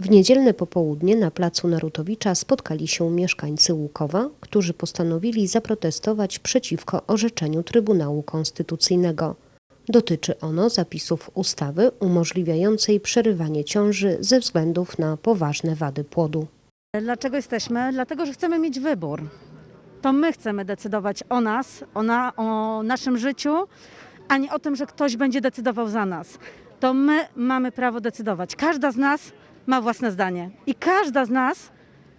W niedzielne popołudnie na placu Narutowicza spotkali się mieszkańcy Łukowa, którzy postanowili zaprotestować przeciwko orzeczeniu Trybunału Konstytucyjnego. Dotyczy ono zapisów ustawy umożliwiającej przerywanie ciąży ze względów na poważne wady płodu. Dlaczego jesteśmy? Dlatego, że chcemy mieć wybór. To my chcemy decydować o nas, o, na, o naszym życiu, a nie o tym, że ktoś będzie decydował za nas. To my mamy prawo decydować. Każda z nas ma własne zdanie i każda z nas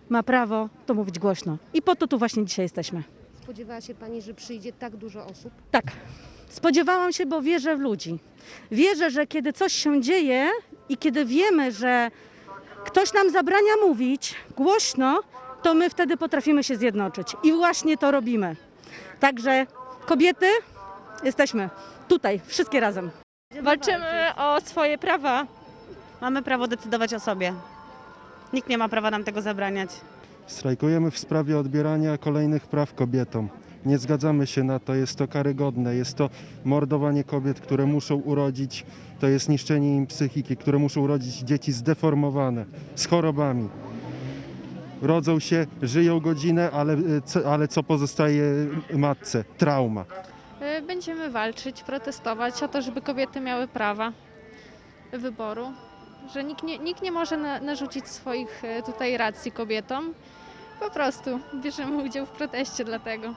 ma prawo to mówić głośno. I po to tu właśnie dzisiaj jesteśmy. Spodziewała się Pani, że przyjdzie tak dużo osób? Tak. Spodziewałam się, bo wierzę w ludzi. Wierzę, że kiedy coś się dzieje i kiedy wiemy, że ktoś nam zabrania mówić głośno, to my wtedy potrafimy się zjednoczyć. I właśnie to robimy. Także kobiety, jesteśmy tutaj, wszystkie razem. Walczymy o swoje prawa. Mamy prawo decydować o sobie. Nikt nie ma prawa nam tego zabraniać. Strajkujemy w sprawie odbierania kolejnych praw kobietom. Nie zgadzamy się na to, jest to karygodne, jest to mordowanie kobiet, które muszą urodzić, to jest niszczenie im psychiki, które muszą urodzić dzieci zdeformowane, z chorobami. Rodzą się, żyją godzinę, ale, y, co- ale co pozostaje matce? Trauma. Y, Będziemy walczyć, protestować o to, żeby kobiety miały prawa wyboru, że nikt nie, nikt nie może na, narzucić swoich y, tutaj racji kobietom. Po prostu bierzemy udział w proteście dlatego.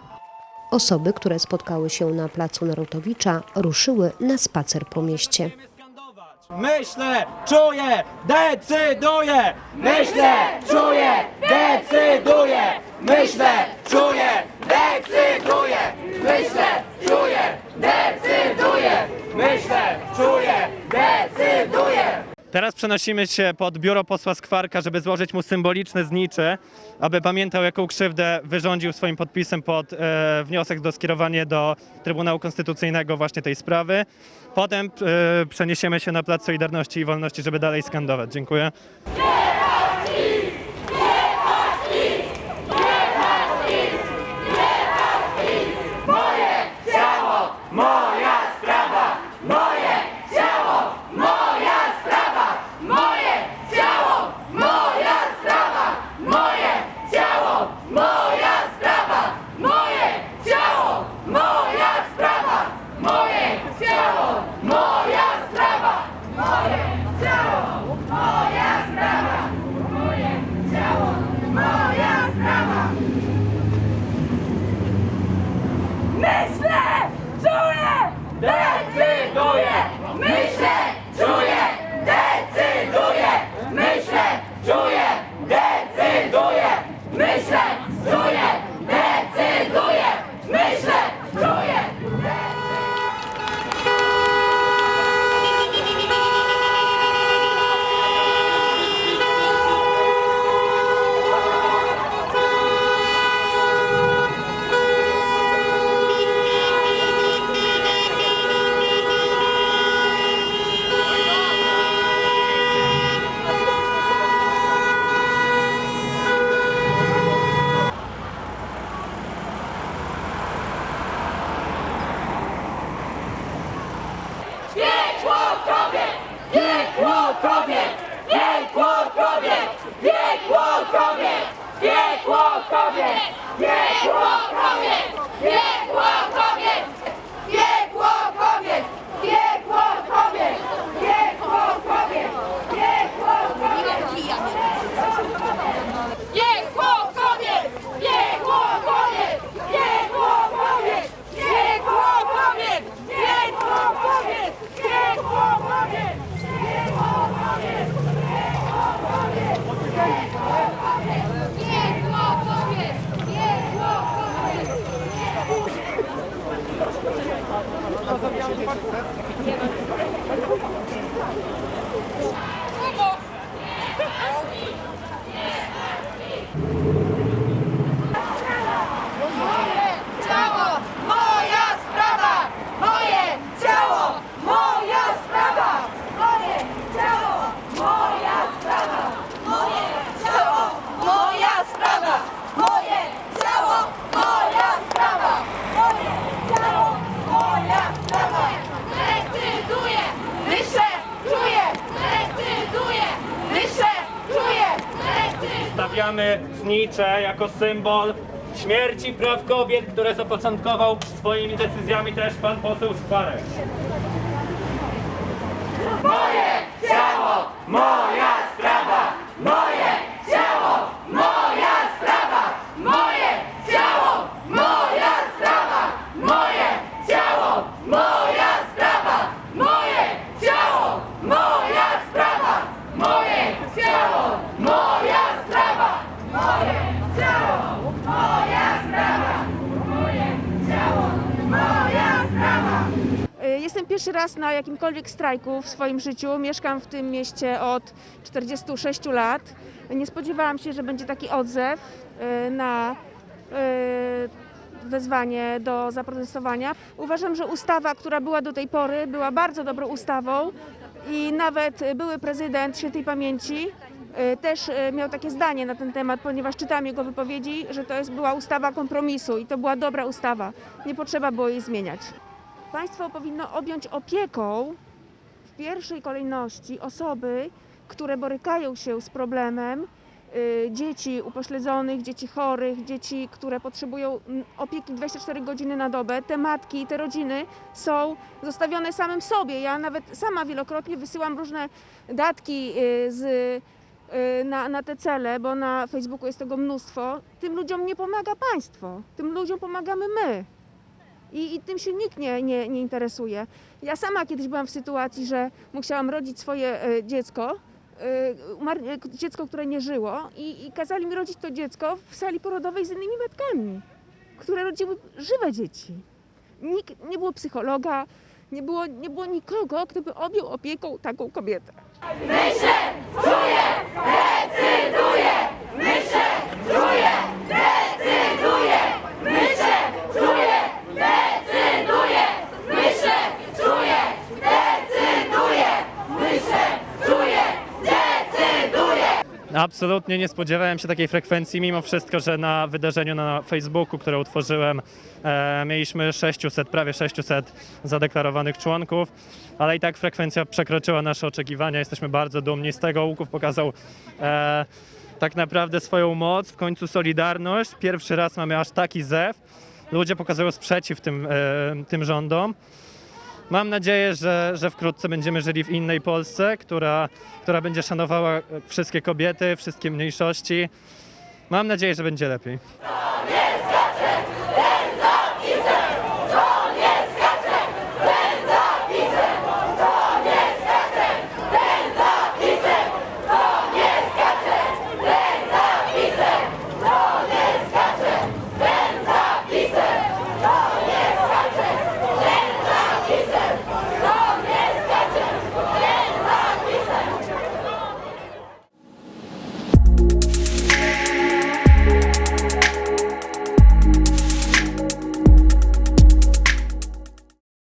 Osoby, które spotkały się na placu Narutowicza, ruszyły na spacer po mieście. Myślę, czuję, decyduję! Myślę, czuję, decyduję! Myślę, czuję, decyduję! Myślę, czuję, decyduję! Myślę, czuję, decyduję! Teraz przenosimy się pod biuro posła Skwarka, żeby złożyć mu symboliczne znicze, aby pamiętał, jaką krzywdę wyrządził swoim podpisem pod e, wniosek do skierowania do Trybunału Konstytucyjnego właśnie tej sprawy. Potem e, przeniesiemy się na Plac Solidarności i Wolności, żeby dalej skandować. Dziękuję. Moja sprawa! Moje ciało! Moja sprawa! Moje ciało! Moja sprawa! Moje ciało! Moja sprawa! Moje ciało! Moja sprawa! Moje ciało! Moja sprawa! Moje ciało! Moja sprawa! Moje ciało! Moja sprawa! Myślę, czuję, decyduję. Myślę, czuję, decyduję. Myślę, czuję, decyduję. Myślę, czuję, decyduję. Myślę, czuję. Piekło kobiet! Piekło kobiet! Piekło kobiet! Piekło kobiet! Piekło kobiet! Piekło kobiet! Stawiamy znicze jako symbol śmierci praw kobiet, które zapoczątkował swoimi decyzjami też pan poseł Skwarek. Moje ciało, moja sprawa! Moje ciało, moja sprawa! Moje ciało, moja sprawa! Moje ciało, moja sprawa! Y, Jestem pierwszy raz na jakimkolwiek strajku w swoim życiu. Mieszkam w tym mieście od 46 lat. Nie spodziewałam się, że będzie taki odzew y, na y, wezwanie do zaprotestowania. Uważam, że ustawa, która była do tej pory, była bardzo dobrą ustawą i nawet były prezydent świętej pamięci y, też miał takie zdanie na ten temat, ponieważ czytałam jego wypowiedzi, że to jest, była ustawa kompromisu i to była dobra ustawa. Nie potrzeba było jej zmieniać. Państwo powinno objąć opieką w pierwszej kolejności osoby, które borykają się z problemem y, dzieci upośledzonych, dzieci chorych, dzieci, które potrzebują opieki 24 godziny na dobę. Te matki, te rodziny są zostawione samym sobie. Ja nawet sama wielokrotnie wysyłam różne datki y, z, y, na, na te cele, bo na Facebooku jest tego mnóstwo. Tym ludziom nie pomaga państwo, tym ludziom pomagamy my. I, I tym się nikt nie, nie, nie interesuje. Ja sama kiedyś byłam w sytuacji, że musiałam rodzić swoje e, dziecko, e, e, dziecko, które nie żyło i, i kazali mi rodzić to dziecko w sali porodowej z innymi matkami, które rodziły żywe dzieci. Nikt, nie było psychologa, nie było, nie było nikogo, kto by objął opieką taką kobietę. Absolutnie nie spodziewałem się takiej frekwencji, mimo wszystko, że na wydarzeniu na Facebooku, które utworzyłem, e, mieliśmy 600, prawie 600 zadeklarowanych członków, ale i tak frekwencja przekroczyła nasze oczekiwania. Jesteśmy bardzo dumni z tego. Łuków pokazał e, tak naprawdę swoją moc, w końcu solidarność. Pierwszy raz mamy aż taki zew. Ludzie pokazują sprzeciw tym, e, tym rządom. Mam nadzieję, że, że wkrótce będziemy żyli w innej Polsce, która, która będzie szanowała e, wszystkie kobiety, wszystkie mniejszości. Mam nadzieję, że będzie lepiej. Skacze!